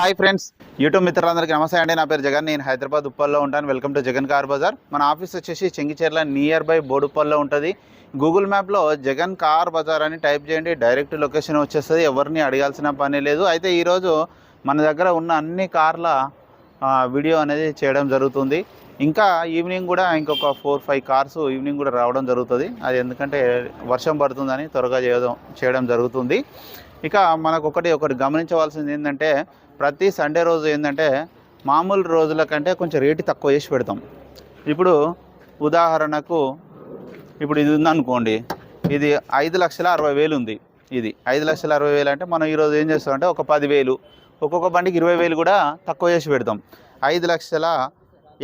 Hi friends YouTube మిత్రులందరికీ నమస్తే అండి. నా పేరు జగన్ నేను హైదరాబాద్ ఉప్పల్లో ఉంటాను. Welcome to Jagan car Bazar. మన ఆఫీస్ వచ్చేసి చెంగిచేర్ల నియర్ బై బోడుప్పల్లో ఉంటుంది. గూగుల్ మ్యాప్లో జగన్ కార్ బజార్ అని టైప్ చేయండి డైరెక్ట్ లొకేషన్ వచ్చేస్తుంది. ఎవరిని అడగాల్సిన పని లేదు. అయితే ఈరోజు మన దగ్గర ఉన్న అన్ని కార్ల వీడియో అనేది చేయడం జరుగుతుంది. ఇంకా ఈవినింగ్ కూడా ఇంకొక ఫోర్ ఫైవ్ కార్స్ ఈవినింగ్ కూడా రావడం జరుగుతుంది. అది ఎందుకంటే వర్షం పడుతుందని త్వరగా చేయడం చేయడం జరుగుతుంది. ఇక మనకు ఒకటి ఒకటి గమనించవలసింది ఏంటంటే ప్రతి సండే రోజు ఏంటంటే మామూలు రోజుల కంటే కొంచెం రేటు తక్కువ చేసి పెడతాం. ఇప్పుడు ఉదాహరణకు ఇప్పుడు ఇది ఉందనుకోండి ఇది ఐదు లక్షల అరవై వేలు ఉంది. ఇది ఐదు లక్షల అరవై వేలు అంటే మనం ఈరోజు ఏం చేస్తామంటే ఒక పదివేలు ఒక్కొక్క బండికి ఇరవై వేలు కూడా తక్కువ చేసి పెడతాం. ఐదు లక్షల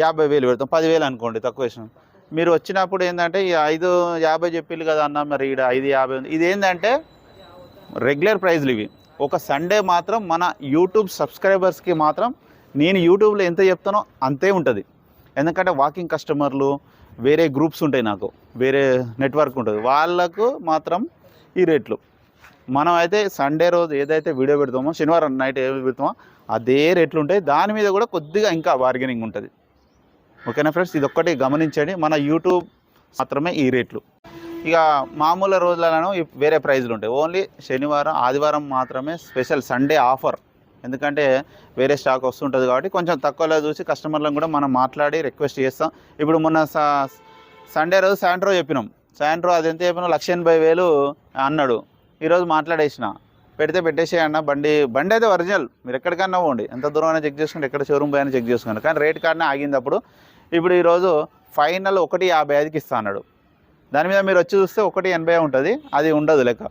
యాభై వేలు పెడతాం. పదివేలు అనుకోండి తక్కువ చేసినాం. మీరు వచ్చినప్పుడు ఏంటంటే ఈ ఐదు యాభై చెప్పిల్లు కదా అన్న మరి ఇక్కడ ఐదు యాభై ఇది ఏంటంటే రెగ్యులర్ ప్రైజ్లు ఇవి. ఒక సండే మాత్రం మన యూట్యూబ్ సబ్స్క్రైబర్స్కి మాత్రం నేను యూట్యూబ్లో ఎంత చెప్తానో అంతే ఉంటుంది. ఎందుకంటే వాకింగ్ కస్టమర్లు వేరే గ్రూప్స్ ఉంటాయి నాకు వేరే నెట్వర్క్ ఉంటుంది. వాళ్ళకు మాత్రం ఈ రేట్లు. మనం అయితే సండే రోజు ఏదైతే వీడియో పెడతామో శనివారం నైట్ ఏమి పెడతామో అదే రేట్లు ఉంటాయి. దాని మీద కూడా కొద్దిగా ఇంకా బార్గెనింగ్ ఉంటుంది. ఓకేనా ఫ్రెండ్స్ ఇది ఒక్కటి గమనించండి. మన యూట్యూబ్ మాత్రమే ఈ రేట్లు. ఇక మామూలు రోజులలో వేరే ప్రైజులు ఉంటాయి. ఓన్లీ శనివారం ఆదివారం మాత్రమే స్పెషల్ సండే ఆఫర్. ఎందుకంటే వేరే స్టాక్ వస్తుంటుంది కాబట్టి కొంచెం తక్కువలో చూసి కస్టమర్లను కూడా మనం మాట్లాడి రిక్వెస్ట్ చేస్తాం. ఇప్పుడు మొన్న స- సండే రోజు సాయంత్రం చెప్పినాం. సాయంత్రం అది ఎంత చెప్పినా లక్ష ఎనభై వేలు అన్నాడు. ఈరోజు మాట్లాడేసిన. పెడితే పెట్టేసే అన్న. బండి బండి అయితే ఒరిజినల్. మీరు ఎక్కడికన్నా పోండి. ఎంత దూరం అయినా చెక్ చేసుకోండి ఎక్కడ షోరూమ్ పోయినా చెక్ చేసుకోండి కానీ రేట్ కార్డ్నే ఆగింది అప్పుడు. ఇప్పుడు ఈరోజు ఫైనల్ ఒకటి యాభై ఐదుకి ఇస్తా అన్నాడు. దాని మీద మీరు వచ్చి చూస్తే ఒకటి ఎనభై ఉంటుంది అది ఉండదు లెక్క.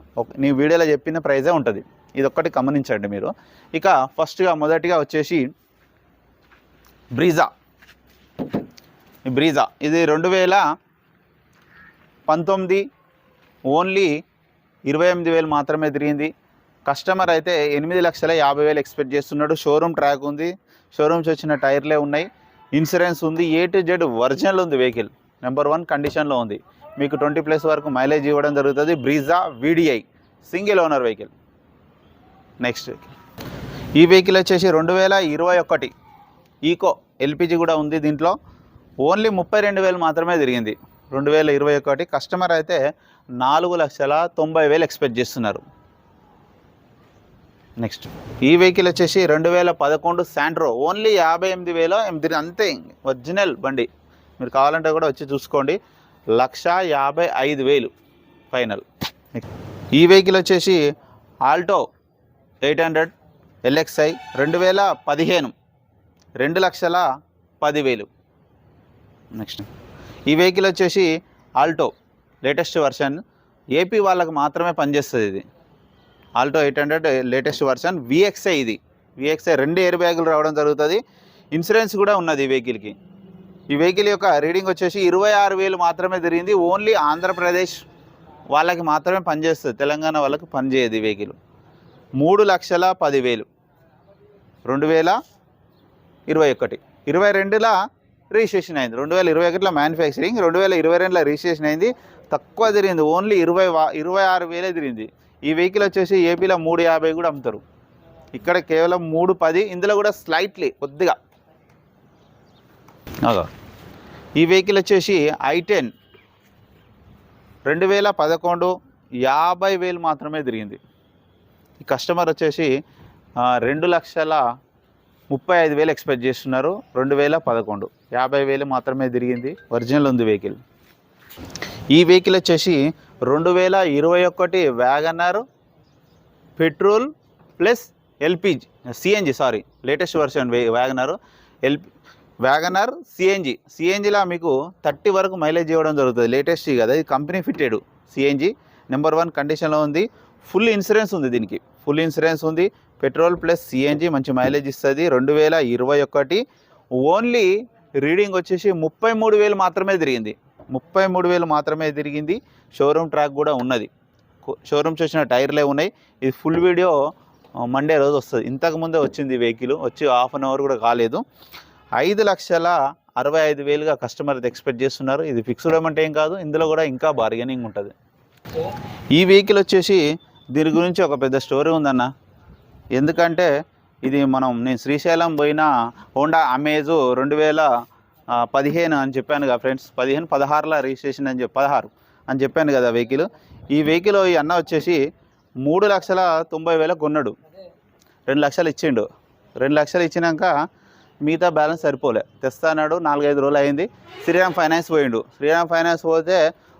నీ వీడియోలో చెప్పిన ప్రైజే ఉంటుంది. ఇది ఒక్కటి గమనించండి మీరు. ఇక ఫస్ట్గా మొదటిగా వచ్చేసి బ్రీజా. బ్రీజా. ఇది రెండు వేల పంతొమ్మిది ఓన్లీ ఇరవై ఎనిమిది వేలు మాత్రమే తిరిగింది. కస్టమర్ అయితే ఎనిమిది లక్షల యాభై వేలు ఎక్స్పెక్ట్ చేస్తున్నాడు. షోరూమ్ ట్రాక్ ఉంది. షోరూమ్స్ వచ్చిన టైర్లే ఉన్నాయి. ఇన్సూరెన్స్ ఉంది. ఏ టు జెడ్ వర్జన్లో ఉంది వెహికల్. నెంబర్ వన్ కండిషన్లో ఉంది. మీకు ట్వంటీ ప్లస్ వరకు మైలేజ్ ఇవ్వడం జరుగుతుంది. Brezza VDI single owner vehicle. Next ఈ వెహికల్ వచ్చేసి రెండు వేల ఇరవై ఒకటి ఈకో ఎల్పిజి కూడా ఉంది దీంట్లో. ఓన్లీ ముప్పై రెండు వేలు మాత్రమే తిరిగింది. రెండు వేల ఇరవై ఒకటి కస్టమర్ అయితే నాలుగు లక్షల తొంభై వేలు ఎక్స్పెక్ట్ చేస్తున్నారు. నెక్స్ట్. ఈ వెహికల్ వచ్చేసి రెండు వేల పదకొండు శాండ్రో ఓన్లీ యాభై ఎనిమిది వేలు ఎనిమిది అంతే ఒరిజినల్ బండి. మీరు కావాలంటే కూడా వచ్చి చూసుకోండి. లక్ష యాభై ఐదు వేలు ఫైనల్. ఈ వెహికల్ వచ్చేసి ఆల్టో ఎయిట్ హండ్రెడ్ ఎల్ఎక్స్ఐ రెండు వేల పదిహేను రెండు లక్షల పదివేలు. నెక్స్ట్ ఈ వెహికల్ వచ్చేసి ఆల్టో లేటెస్ట్ వర్షన్. ఏపీ వాళ్ళకు మాత్రమే పనిచేస్తుంది ఇది. Alto eight hundred latest version. VXI ఇది. విఎక్స్ఐ రెండు ఎయిర్ బ్యాగులు రావడం జరుగుతుంది. ఇన్సూరెన్స్ కూడా ఉన్నది ఈ వెహికల్కి. ఈ వెహికల్ యొక్క రీడింగ్ వచ్చేసి ఇరవై ఆరు వేలు మాత్రమే తిరిగింది. ఓన్లీ ఆంధ్రప్రదేశ్ వాళ్ళకి మాత్రమే పనిచేస్తుంది తెలంగాణ వాళ్ళకి పనిచేయదు ఈ వెహికల్. మూడు లక్షల పదివేలు. రెండు వేల ఇరవై ఒకటి. ఇరవై రెండుల రిజిస్ట్రేషన్ అయింది. రెండు వేల ఇరవై ఒకటిలో మ్యానుఫ్యాక్చరింగ్ రెండు వేల ఇరవై రెండులో రిజిస్ట్రేషన్ అయింది. తక్కువ తిరిగింది. ఓన్లీ ఇరవై వా ఇరవై ఆరు వేలే తిరిగింది. ఈ వెహికల్ వచ్చేసి ఏపీలో మూడు యాభై కూడా అమ్ముతారు. ఇక్కడ కేవలం మూడు పది ఇందులో కూడా స్లైట్లీ కొద్దిగా ఈ వెహికల్ వచ్చేసి ఐ టెన్. రెండు వేల పదకొండు యాభై వేలు మాత్రమే తిరిగింది. ఈ కస్టమర్ వచ్చేసి రెండు లక్షల ముప్పై ఐదు వేలు ఎక్స్పెక్ట్ చేస్తున్నారు. రెండు వేల పదకొండు. యాభై వేలు మాత్రమే తిరిగింది. ఒరిజినల్ ఉంది వెహికల్. ఈ వెహికల్ వచ్చేసి రెండు వేల ఇరవై ఒకటి WagonR petrol plus LPG CNG sorry latest version WagonR L WagonR CNG సిఎన్జిలా మీకు థర్టీ వరకు మైలేజ్ ఇవ్వడం జరుగుతుంది. లేటెస్ట్ కదా ఇది company fitted CNG number one కండిషన్లో ఉంది. ఫుల్ ఇన్సూరెన్స్ ఉంది దీనికి. ఫుల్ ఇన్సూరెన్స్ ఉంది. పెట్రోల్ ప్లస్ సిఎన్జి మంచి మైలేజ్ ఇస్తుంది. రెండు వేల ఇరవై ఒకటి ఓన్లీ రీడింగ్ వచ్చేసి ముప్పై మూడు వేలు మాత్రమే తిరిగింది. ముప్పై మూడు వేలు మాత్రమే తిరిగింది. షోరూమ్ ట్రాక్ కూడా ఉన్నది. షోరూమ్స్ వచ్చిన టైర్లే ఉన్నాయి. ఇది ఫుల్ వీడియో మండే రోజు వస్తుంది. ఇంతకు ముందే వచ్చింది వెహికల్ వచ్చి హాఫ్ అన్ అవర్ కూడా కాలేదు. ఐదు లక్షల అరవై ఐదు వేలుగా కస్టమర్ ఎక్స్పెక్ట్ చేస్తున్నారు. ఇది ఫిక్స్డ్ అమౌంట్ ఏం కాదు. ఇందులో కూడా ఇంకా బార్గెనింగ్ ఉంటుంది. ఈ వెహికల్ వచ్చేసి దీని గురించి ఒక పెద్ద స్టోరీ ఉందన్న. ఎందుకంటే ఇది మనం నేను శ్రీశైలం పోయిన హోండా అమేజ్ రెండు వేల పదిహేను అని చెప్పాను కదా ఫ్రెండ్స్ పదిహేను పదహారులో రిజిస్ట్రేషన్ అని చెప్పి పదహారు అని చెప్పాను కదా వెహికల్ ఈ వెహికల్ ఈ అన్న వచ్చేసి మూడు లక్షల తొంభై వేలకు కొన్నాడు. రెండు లక్షలు ఇచ్చిండు. రెండు లక్షలు ఇచ్చినాక మిగతా బ్యాలెన్స్ సరిపోలే. తెస్తానాడు నాలుగైదు రోజులు అయింది. శ్రీరామ్ ఫైనాన్స్ పోయిండు. శ్రీరామ్ ఫైనాన్స్ పోతే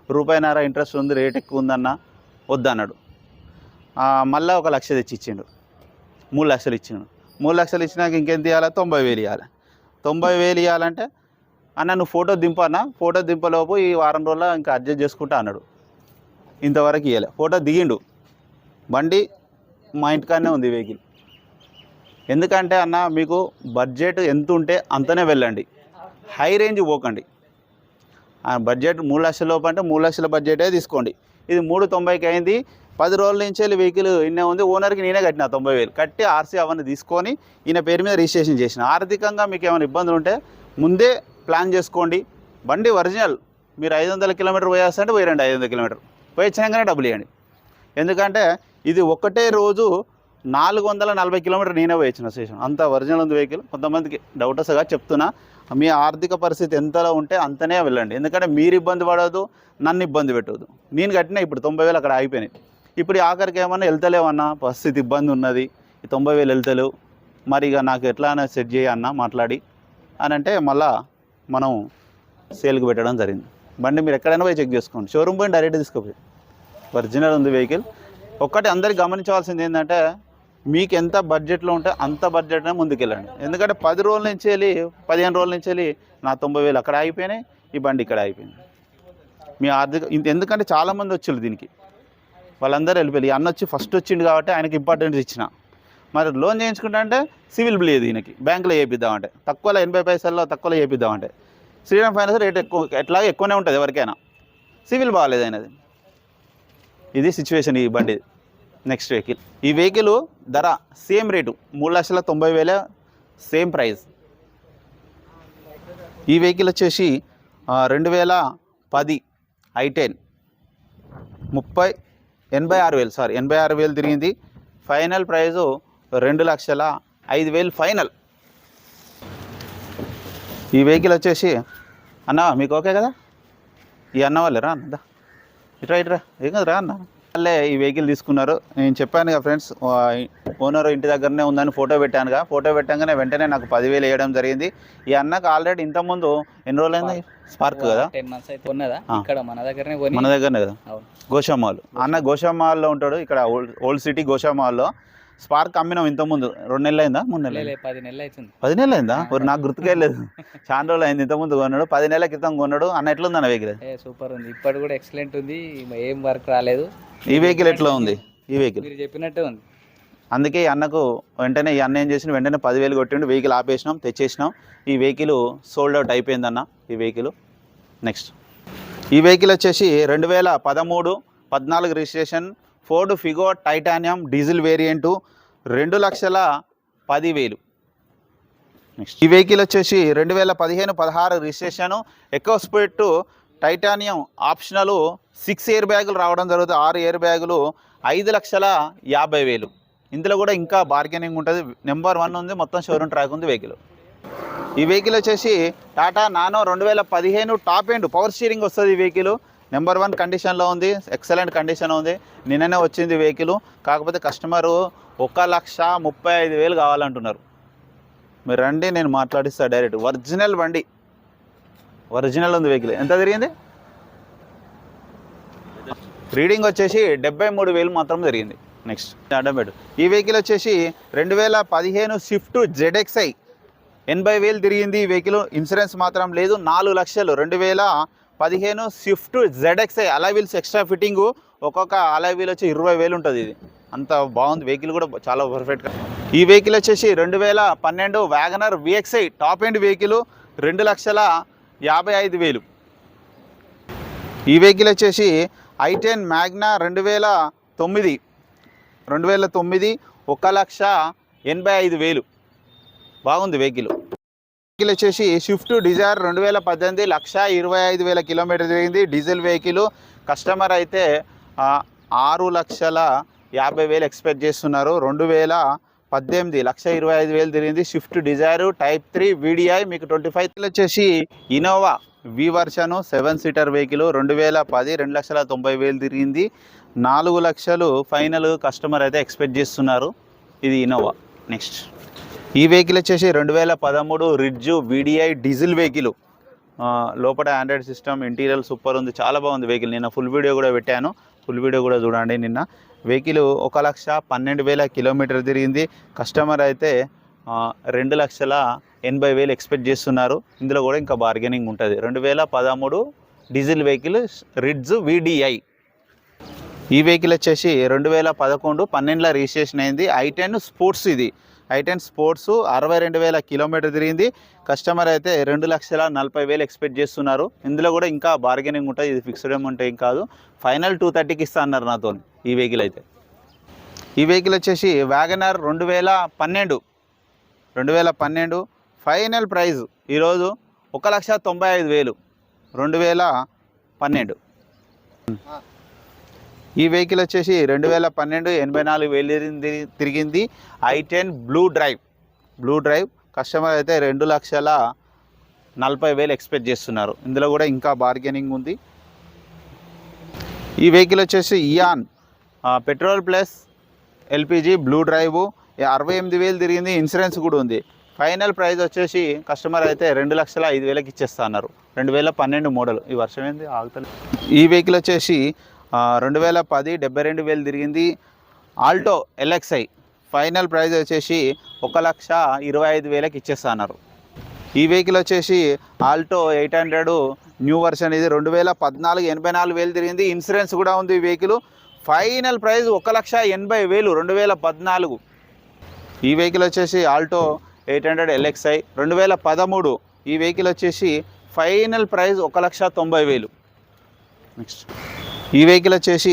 రూపాయిన్నర ఇంట్రెస్ట్ ఉంది రేట్ ఎక్కువ ఉందన్న వద్దన్నాడు మళ్ళీ ఒక లక్ష తెచ్చి ఇచ్చిండు. మూడు లక్షలు ఇచ్చిండు. మూడు లక్షలు ఇచ్చినాక ఇంకెంత ఇవ్వాలి తొంభై వేలు ఇవ్వాలి తొంభై వేలు ఇవ్వాలంటే అన్న నువ్వు ఫోటో దింపన్నా ఫోటో దింపలోపు ఈ వారం రోజుల్లో ఇంకా అడ్జస్ట్ చేసుకుంటా అన్నాడు. ఇంతవరకు ఇవ్వలే ఫోటో దిగిండు. బండి మా ఇంటికాడనే ఉంది వెహికల్. ఎందుకంటే అన్న మీకు బడ్జెట్ ఎంత ఉంటే అంతనే వెళ్ళండి. హై రేంజ్ పోకండి. ఆ బడ్జెట్ మూడు లక్షల లోపు అంటే మూడు లక్షల బడ్జెటే తీసుకోండి. ఇది మూడు తొంభైకి అయింది. పది రోజుల నుంచి వెళ్ళి వెహికల్ ఇన్నే ఉంది. ఓనర్కి నేనే కట్టిన తొంభై వేలు. కట్టి ఆర్సీ అవన్నీ తీసుకొని ఈయన పేరు మీద రిజిస్ట్రేషన్ చేసిన. ఆర్థికంగా మీకు ఏమైనా ఇబ్బందులు ఉంటే ముందే ప్లాన్ చేసుకోండి. బండి ఒరిజినల్. మీరు ఐదు వందల కిలోమీటర్ పోయేస్తే పోయిరండి ఐదు వందల కిలోమీటర్. పోయించినాకనే డబ్బులు ఇవ్వండి. ఎందుకంటే ఇది ఒకటే రోజు నాలుగు వందల నలభై కిలోమీటర్ నేనే పోయించిన స్టేషన్. అంత ఒరిజినల్ ఉంది వెహికల్. కొంతమందికి డౌట్ వస్తుందిగా చెప్తున్నా. మీ ఆర్థిక పరిస్థితి ఎంతలో ఉంటే అంతనే వెళ్ళండి. ఎందుకంటే మీరు ఇబ్బంది పడదు నన్ను ఇబ్బంది పెట్టదు నేను కట్టినా ఇప్పుడు తొంభై వేలు అక్కడ అయిపోయినాయి ఇప్పుడు ఆఖరికి ఏమన్నా వెళ్తలేవన్నా? పరిస్థితి ఇబ్బంది ఉన్నది. ఈ తొంభై వేలు వెళ్తలేవు మరి ఇక నాకు ఎట్లా అయినా సెట్ చేయన్నా మాట్లాడి. అని అంటే మళ్ళా మనం సేల్కి పెట్టడం జరిగింది. బండి మీరు ఎక్కడైనా పోయి చెక్ చేసుకోండి. షోరూమ్ పోయి డైరెక్ట్ తీసుకుపోయి. ఒరిజినల్ ఉంది వెహికల్. ఒక్కటి అందరికి గమనించవలసింది ఏంటంటే మీకు ఎంత బడ్జెట్లో ఉంటే అంత బడ్జెట్నే ముందుకెళ్ళండి. ఎందుకంటే పది రోజుల నుంచి వెళ్ళి పదిహేను రోజుల నుంచి వెళ్ళి నా తొంభై వేలు అక్కడ అయిపోయినాయి ఈ బండి ఇక్కడ అయిపోయింది మీ ఆర్థిక ఇంత ఎందుకంటే చాలామంది వచ్చారు దీనికి. వాళ్ళందరూ వెళ్ళిపోయి ఈ అన్న వచ్చి ఫస్ట్ వచ్చిండు కాబట్టి ఆయనకి ఇంపార్టెన్స్ ఇచ్చిన. మరి లోన్ చేయించుకుంటా అంటే సివిల్ బిల్ లేదు దీనికి బ్యాంకులో వేపిద్దామంటే తక్కువలో ఎనభై పైసల్లో తక్కువలో వేపిద్దామంటే శ్రీరామ్ ఫైనాన్స్ రేట్ ఎక్కువ ఎట్లాగే ఎక్కువనే ఉంటుంది ఎవరికైనా. సివిల్ బాగాలేదు ఆయనది. ఇది సిచ్యువేషన్ ఈ బండి. నెక్స్ట్ వెహికల్ ఈ వెహికల్ ధర సేమ్ రేటు మూడు లక్షల తొంభై వేల సేమ్ ప్రైస్ ఈ వెహికల్ వచ్చేసి రెండు వేల పది ఐ టెన్. ముప్పై ఎనభై ఆరు వేలు సారీ ఎనభై ఆరు వేలు తిరిగింది. ఫైనల్ ప్రైజు రెండు లక్షల ఐదు వేలు ఫైనల్ ఈ వెహికల్ వచ్చేసి అన్న మీకు ఓకే కదా? ఈ అన్న వాళ్ళే రా అన్నదా ఇట్రా ఇట్రా ఏం కదా రా. అన్న? వాళ్ళే ఈ వెహికల్ తీసుకున్నారు. నేను చెప్పాను కదా ఫ్రెండ్స్ ఓనర్ ఇంటి దగ్గరనే ఉందని ఫోటో పెట్టానుగా ఫోటో పెట్టగానే వెంటనే నాకు పదివేలు వేయడం జరిగింది. ఈ అన్నకు ఆల్రెడీ ఇంతకుముందు ఎన్ని రోజులైంది? స్పార్క్ కదా? టెన్ మంత్స్ అయితే ఉన్నదా ఆ. ఇక్కడ మన దగ్గరనే మన దగ్గరనే కదా? గోషామాల్ అన్న గోషామాల్లో ఉంటాడు. ఇక్కడ ఓల్డ్ ఓల్డ్ సిటీ గోషామాల్లో స్పార్క్ అమ్మినాం ఇంతకుముందు. రెండు నెలలు అయిందా మూడు నెలలు పది నెలలు అవుతుంది పది నెలలు అయిందా మరి నాకు గుర్తుకెళ్ళలేదు చాలా రోజులు అయింది ఇంతకుముందు కొన్నాడు. పది నెలల క్రితం కొన్నాడు. అన్న ఎట్లుంది అన్న వెహికల్ సూపర్ ఉంది. ఇప్పటి కూడా ఎక్సలెంట్ ఉంది. ఏం వర్క్ రాలేదు. ఈ వెహికల్ ఎట్లా ఉంది? ఈ వెహికల్ మీరు చెప్పినట్టే ఉంది. అందుకే ఈ అన్నకు వెంటనే ఈ అన్న ఏం చేసిన వెంటనే పదివేలు కొట్టిండు. వెహికల్ ఆపేసినాం తెచ్చేసినాం. ఈ వెహికల్ సోల్డ్ అవుట్ అయిపోయిందన్న. ఈ వెహికల్ నెక్స్ట్ ఈ వెహికల్ వచ్చేసి రెండు వేల పదమూడు పద్నాలుగు registration Ford Figo Titanium diesel variant రెండు లక్షల పదివేలు. నెక్స్ట్. ఈ వెహికల్ వచ్చేసి రెండు వేల పదిహేను పదహారు రిజిస్ట్రేషను. ఎక్కువ speed Titanium optional six air బ్యాగులు రావడం జరుగుతుంది. ఆరు ఎయిర్ బ్యాగులు ఐదు లక్షల యాభై వేలు. ఇందులో కూడా ఇంకా బార్గెనింగ్ ఉంటుంది. నెంబర్ వన్ ఉంది మొత్తం షోరూమ్ ట్రాక్ ఉంది వెహికల్. ఈ వెహికల్ వచ్చేసి టాటా నానో రెండు వేల పదిహేను టాప్ ఎండ్ పవర్ స్టీరింగ్ వస్తుంది ఈ వెహికల్. నెంబర్ వన్ కండిషన్లో ఉంది ఎక్సలెంట్ కండిషన్ ఉంది. నిన్ననే వచ్చింది వెహికల్ కాకపోతే కస్టమరు ఒక లక్ష ముప్పై ఐదు వేలు కావాలంటున్నారు. మీరు రండి నేను మాట్లాడిస్తా డైరెక్ట్. ఒరిజినల్ బండి. ఒరిజినల్ ఉంది వెహికల్. ఎంత తిరిగింది? రీడింగ్ వచ్చేసి డెబ్బై మూడు వేలు మాత్రం జరిగింది నెక్స్ట్ అడ్డం ఈ వెహికల్ వచ్చేసి రెండు వేల పదిహేను స్విఫ్ట్ జెడ్ఎక్స్ఐ ఎనభై వేలు తిరిగింది ఈ వెహికల్. ఇన్సూరెన్స్ మాత్రం లేదు. నాలుగు లక్షలు. రెండు వేల పదిహేను Swift ZXi alloy wheels extra fitting ఒక్కొక్క అలైవీల్ వచ్చి ఇరవై వేలు ఉంటుంది ఇది. అంత బాగుంది. వెహికల్ కూడా చాలా పర్ఫెక్ట్గా ఈ వెహికల్ వచ్చేసి రెండు వేల పన్నెండు WagonR VXI top end vehicle రెండు లక్షల యాభై ఐదు వేలు. ఈ వెహికల్ వచ్చేసి ఐ టెన్ మ్యాగ్నా రెండు వేల తొమ్మిది. రెండు వేల తొమ్మిది ఒక లక్ష ఎనభై ఐదు వేలు. బాగుంది వెహికల్ వెహికల్ వచ్చేసి స్విఫ్ట్ డిజైర్ రెండు వేల పద్దెనిమిది లక్ష ఇరవై ఐదు వేల కిలోమీటర్ తిరిగింది డీజిల్ వెహికల్ కస్టమర్ అయితే ఆరు లక్షల యాభై వేలు ఎక్స్పెక్ట్ చేస్తున్నారు. రెండు వేల పద్దెనిమిది లక్ష ఇరవై ఐదు వేలు తిరిగింది Swift Dzire type three VDi మీకు ట్వంటీ ఫైవ్ వచ్చేసి Innova V version seven seater vehicle రెండు వేల పది రెండు లక్షల తొంభై వేలు తిరిగింది నాలుగు లక్షలు ఫైనల్ కస్టమర్ అయితే ఎక్స్పెక్ట్ చేస్తున్నారు. ఇది ఇనోవా. నెక్స్ట్. ఈ వెహికల్ వచ్చేసి రెండు వేల పదమూడు రిడ్జు వీడిఐ డీజిల్ వెహికల్. లోపల ఆండ్రాయిడ్ సిస్టమ్ ఇంటీరియర్ సూపర్ ఉంది చాలా బాగుంది వెహికల్. నిన్న ఫుల్ వీడియో కూడా పెట్టాను. ఫుల్ వీడియో కూడా చూడండి నిన్న. వెహికల్ ఒక లక్ష పన్నెండు వేల కిలోమీటర్ తిరిగింది. కస్టమర్ అయితే రెండు లక్షల ఎనభై వేలు ఎక్స్పెక్ట్ చేస్తున్నారు. ఇందులో కూడా ఇంకా బార్గెనింగ్ ఉంటుంది. రెండు వేల పదమూడు డీజిల్ వెహికల్ రిడ్జ్ వీడిఐ. ఈ వెహికల్ వచ్చేసి రెండు వేల పదకొండు పన్నెండులో రిజిస్ట్రేషన్ అయింది. ఐ టెన్ స్పోర్ట్స్ ఇది. ఐ టెన్ స్పోర్ట్స్ అరవై రెండు వేల కిలోమీటర్ తిరిగింది. కస్టమర్ అయితే రెండు లక్షల నలభై వేలు ఎక్స్పెక్ట్ చేస్తున్నారు. ఇందులో కూడా ఇంకా బార్గెనింగ్ ఉంటుంది ఇది ఫిక్స్డ్ అమౌంట్ ఏం కాదు. ఫైనల్ టూ థర్టీకి ఇస్తా అన్నారు నాతో ఈ వెహికల్ అయితే. ఈ వెహికల్ వచ్చేసి వ్యాగనర్ రెండు వేల పన్నెండు. రెండు వేల పన్నెండు. ఫైనల్ ప్రైజ్ ఈరోజు ఒక లక్ష తొంభై ఐదు వేలు. రెండు వేల పన్నెండు. ఈ వెహికల్ వచ్చేసి రెండు వేల పన్నెండు ఎనభై నాలుగు వేలు తిరిగింది తిరిగింది i ten blue drive blue drive customer అయితే రెండు లక్షల నలభై వేలు ఎక్స్పెక్ట్ చేస్తున్నారు. ఇందులో కూడా ఇంకా బార్గెనింగ్ ఉంది. ఈ వెహికల్ వచ్చేసి Eon petrol plus LPG blue drive అరవై ఎనిమిది వేలు తిరిగింది ఇన్సూరెన్స్ కూడా ఉంది. ఫైనల్ ప్రైస్ వచ్చేసి కస్టమర్ అయితే రెండు లక్షల ఐదు వేలకు ఇచ్చేస్తా అన్నారు రెండు వేల పన్నెండు మోడల్ ఈ వర్షం ఏంది? ఆగుతలే. ఈ వెహికల్ వచ్చేసి రెండు వేల పది డెబ్బై రెండు వేలు తిరిగింది ఆల్టో ఎల్ఎక్స్ఐ. ఫైనల్ ప్రైజ్ వచ్చేసి ఒక లక్ష ఇరవై ఐదు వేలకు ఇచ్చేస్తా అన్నారు ఈ వెహికల్ వచ్చేసి Alto eight hundred new version ఇది రెండు వేల పద్నాలుగు ఎనభై నాలుగు వేలు తిరిగింది. ఇన్సూరెన్స్ కూడా ఉంది ఈ వెహికల్. ఫైనల్ ప్రైజ్ ఒక లక్ష ఎనభై వేలు రెండు వేల పద్నాలుగు. ఈ వెహికల్ వచ్చేసి ఆల్టో ఎయిట్ హండ్రెడ్ ఎల్ఎక్స్ఐ. రెండు వేల పదమూడు ఈ వెహికల్ వచ్చేసి ఫైనల్ ప్రైజ్ ఒక లక్ష తొంభై వేలు. నెక్స్ట్. ఈ వెహికల్ వచ్చేసి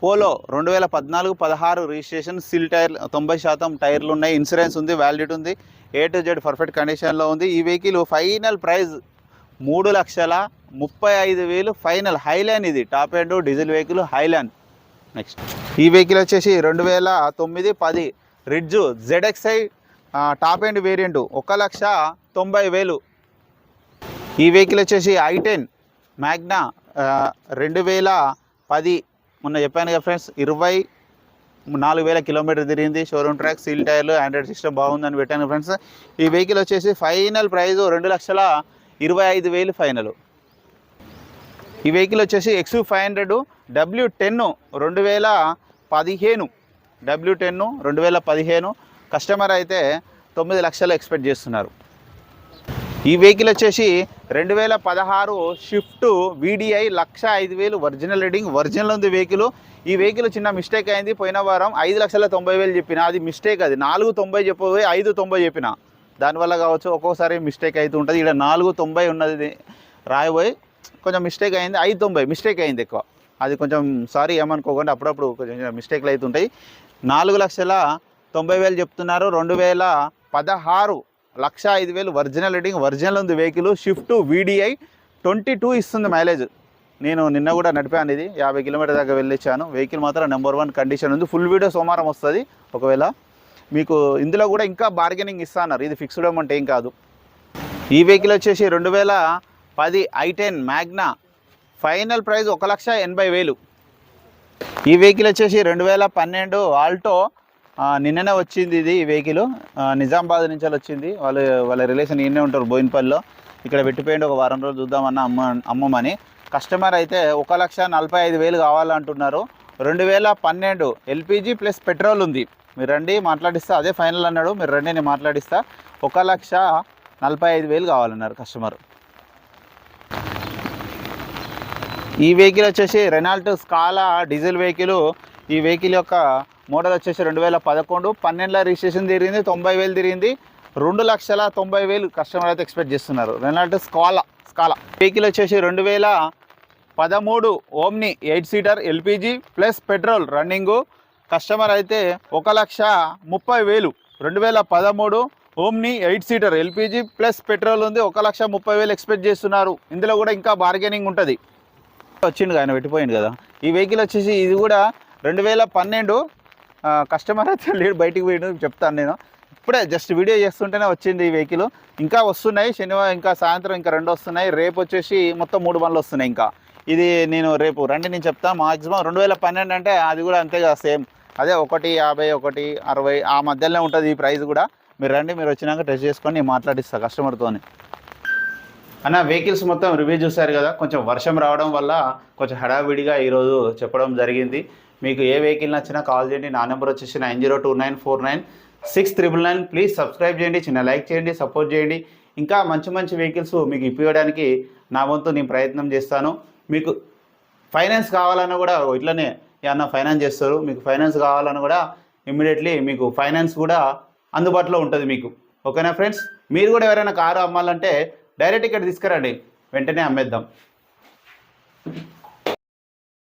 పోలో రెండు వేల పద్నాలుగు పదహారు రిజిస్ట్రేషన్ సిల్ టైర్ తొంభై శాతం టైర్లు ఉన్నాయి. ఇన్సూరెన్స్ ఉంది వ్యాలిడిటీ ఉంది. ఏ టు జెడ్ పర్ఫెక్ట్ కండిషన్లో ఉంది. ఈ వెహికల్ ఫైనల్ ప్రైస్ మూడు లక్షల ముప్పై ఐదు వేలు ఫైనల్ హైలాండ్ ఇది. Top end diesel vehicle highland next ఈ వెహికల్ వచ్చేసి రెండు వేల తొమ్మిది పది Ritz ZXI top end variant ఒక లక్ష తొంభై వేలు. ఈ వెహికల్ వచ్చేసి ఐ టెన్ మ్యాగ్నా రెండు వేల పది మొన్న చెప్పాను కదా ఫ్రెండ్స్ ఇరవై నాలుగు వేల కిలోమీటర్ తిరిగింది షోరూమ్ ట్రాక్ సీల్ టైర్లు ఆండ్రాయిడ్ సిస్టమ్ బాగుందని పెట్టాను ఫ్రెండ్స్. ఈ వెహికల్ వచ్చేసి ఫైనల్ ప్రైస్ రెండు లక్షల ఇరవై ఐదు వేలు ఫైనల్ ఈ వెహికల్ వచ్చేసి X five hundred W ten రెండు వేల పదిహేను డబ్ల్యూ టెన్ రెండు వేల పదిహేను. కస్టమర్ అయితే తొమ్మిది లక్షలు ఎక్స్పెక్ట్ చేస్తున్నారు. ఈ వెహికల్ వచ్చేసి రెండు వేల పదహారు షిఫ్ట్ వీడిఐ లక్ష ఐదు వేలు ఒరిజినల్ రీడింగ్ ఒరిజినల్ ఉంది వెహికల్. ఈ వెహికల్ చిన్న మిస్టేక్ అయింది. పోయిన వారం ఐదు లక్షల తొంభై వేలు చెప్పిన. అది మిస్టేక్ అది. నాలుగు తొంభై చెప్పబోయి ఐదు తొంభై చెప్పిన. దానివల్ల కావచ్చు ఒక్కోసారి మిస్టేక్ అవుతూ ఉంటుంది. ఇక్కడ నాలుగు తొంభై ఉన్నది రాయబోయి. కొంచెం మిస్టేక్ అయింది. ఐదు తొంభై. మిస్టేక్ అయింది ఎక్కువ. అది కొంచెం సారీ ఏమనుకోకుండా అప్పుడప్పుడు కొంచెం మిస్టేక్లు అవుతుంటాయి నాలుగు లక్షల తొంభై వేలు చెప్తున్నారు. రెండు వేల పదహారు లక్ష ఐదు వేలు ఒరిజినల్ రీడింగ్ ఒరిజినల్ ఉంది vehicle Swift VDI twenty two ఇస్తుంది మైలేజ్. నేను నిన్న కూడా నడిపాను ఇది యాభై కిలోమీటర్ దాకా వెళ్ళిచ్చాను. వెహికల్ మాత్రం నెంబర్ వన్ కండిషన్ ఉంది. ఫుల్ వీడియో సోమవారం వస్తుంది. ఒకవేళ మీకు ఇందులో కూడా ఇంకా బార్గెనింగ్ ఇస్తాన్నారు. ఇది ఫిక్స్డ్ అమౌంట్ ఏం కాదు. ఈ వెహికల్ వచ్చేసి రెండు వేల పది i ten Magna final price ఒక లక్ష ఎనభై వేలు. ఈ వెహికల్ వచ్చేసి రెండు వేల పన్నెండు ఆల్టో నిన్ననే వచ్చింది ఇది ఈ వెహికల్. నిజామాబాద్ నుంచి వచ్చింది. వాళ్ళు వాళ్ళ రిలేషన్ ఈయనే ఉంటారు బోయిన్పల్లిలో. ఇక్కడ పెట్టిపోయింది ఒక వారం రోజులు చూద్దామన్న అమ్మ అమ్మమని. కస్టమర్ అయితే ఒక లక్ష నలభై ఐదు వేలు కావాలంటున్నారు. రెండు వేల పన్నెండు ఎల్పిజి ప్లస్ పెట్రోల్ ఉంది. మీరు రండి మాట్లాడిస్తా అదే ఫైనల్ అన్నాడు. మీరు రండి నేను మాట్లాడిస్తా. ఒక లక్ష నలభై ఐదు వేలు కావాలన్నారు కస్టమర్. ఈ వెహికల్ వచ్చేసి రెనాల్ట్ స్కాలా డీజిల్ వెహికల్. ఈ వెహికల్ యొక్క మోడల్ వచ్చేసి రెండు వేల పదకొండు పన్నెండులో రిజిస్ట్రేషన్ తిరిగింది తొంభై వేలు తిరిగింది. రెండు లక్షల తొంభై వేలు కస్టమర్ అయితే ఎక్స్పెక్ట్ చేస్తున్నారు. రెనాల్ట్ స్కాలా స్కాలా వెహికల్ వచ్చేసి రెండు వేల పదమూడు Omni eight seater LPG plus petrol running. Customer అయితే ఒక లక్ష ముప్పై వేలు రెండు వేల పదమూడు Omni eight seater LPG plus petrol ఉంది ఒక లక్ష ముప్పై వేలు ఎక్స్పెక్ట్ చేస్తున్నారు. ఇందులో కూడా ఇంకా బార్గెనింగ్ ఉంటుంది. వచ్చిండు ఆయన పెట్టిపోయింది కదా. ఈ వెహికల్ వచ్చేసి ఇది కూడా రెండు వేల పన్నెండు కస్టమర్ అయితే లేడు బయటికి పోయిడు చెప్తాను నేను. ఇప్పుడే జస్ట్ వీడియో చేస్తుంటేనే వచ్చింది ఈ వెహికల్ ఇంకా వస్తున్నాయి శనివారం ఇంకా సాయంత్రం ఇంకా రెండు వస్తున్నాయి. రేపు వచ్చేసి మొత్తం మూడు బండ్లు వస్తున్నాయి ఇంకా. ఇది నేను రేపు రండి నేను చెప్తాను మాక్సిమం రెండు వేల పన్నెండు అంటే అది కూడా అంతే కదా సేమ్ అదే ఒకటి యాభై ఒకటి అరవై ఆ మధ్యలోనే ఉంటుంది ఈ ప్రైస్ కూడా. మీరు రండి మీరు వచ్చినాక టెస్ట్ చేసుకొని నేను మాట్లాడిస్తాను కస్టమర్తోని అన్న వెహికల్స్ మొత్తం రివ్యూ చూశారు కదా కొంచెం వర్షం రావడం వల్ల కొంచెం హడావిడిగా ఈరోజు చెప్పడం జరిగింది. మీకు ఏ వెహికల్ నచ్చినా కాల్ చేయండి. నా నెంబర్ వచ్చేసి nine zero two nine four nine six triple nine. Please subscribe చేయండి చిన్న లైక్ చేయండి సపోర్ట్ చేయండి. ఇంకా మంచి మంచి వెహికల్స్ మీకు ఇప్పించడానికి నా వంతు నేను ప్రయత్నం చేస్తాను. మీకు ఫైనాన్స్ కావాలన్నా కూడా ఇట్లనే ఏమన్నా ఫైనాన్స్ చేస్తారు. మీకు ఫైనాన్స్ కావాలన్నా కూడా ఇమ్మీడియట్లీ మీకు ఫైనాన్స్ కూడా అందుబాటులో ఉంటుంది మీకు. ఓకేనా ఫ్రెండ్స్? మీరు కూడా ఎవరైనా కారు అమ్మాలంటే డైరెక్ట్ ఇక్కడ తీసుకురండి. వెంటనే అమ్మేద్దాం.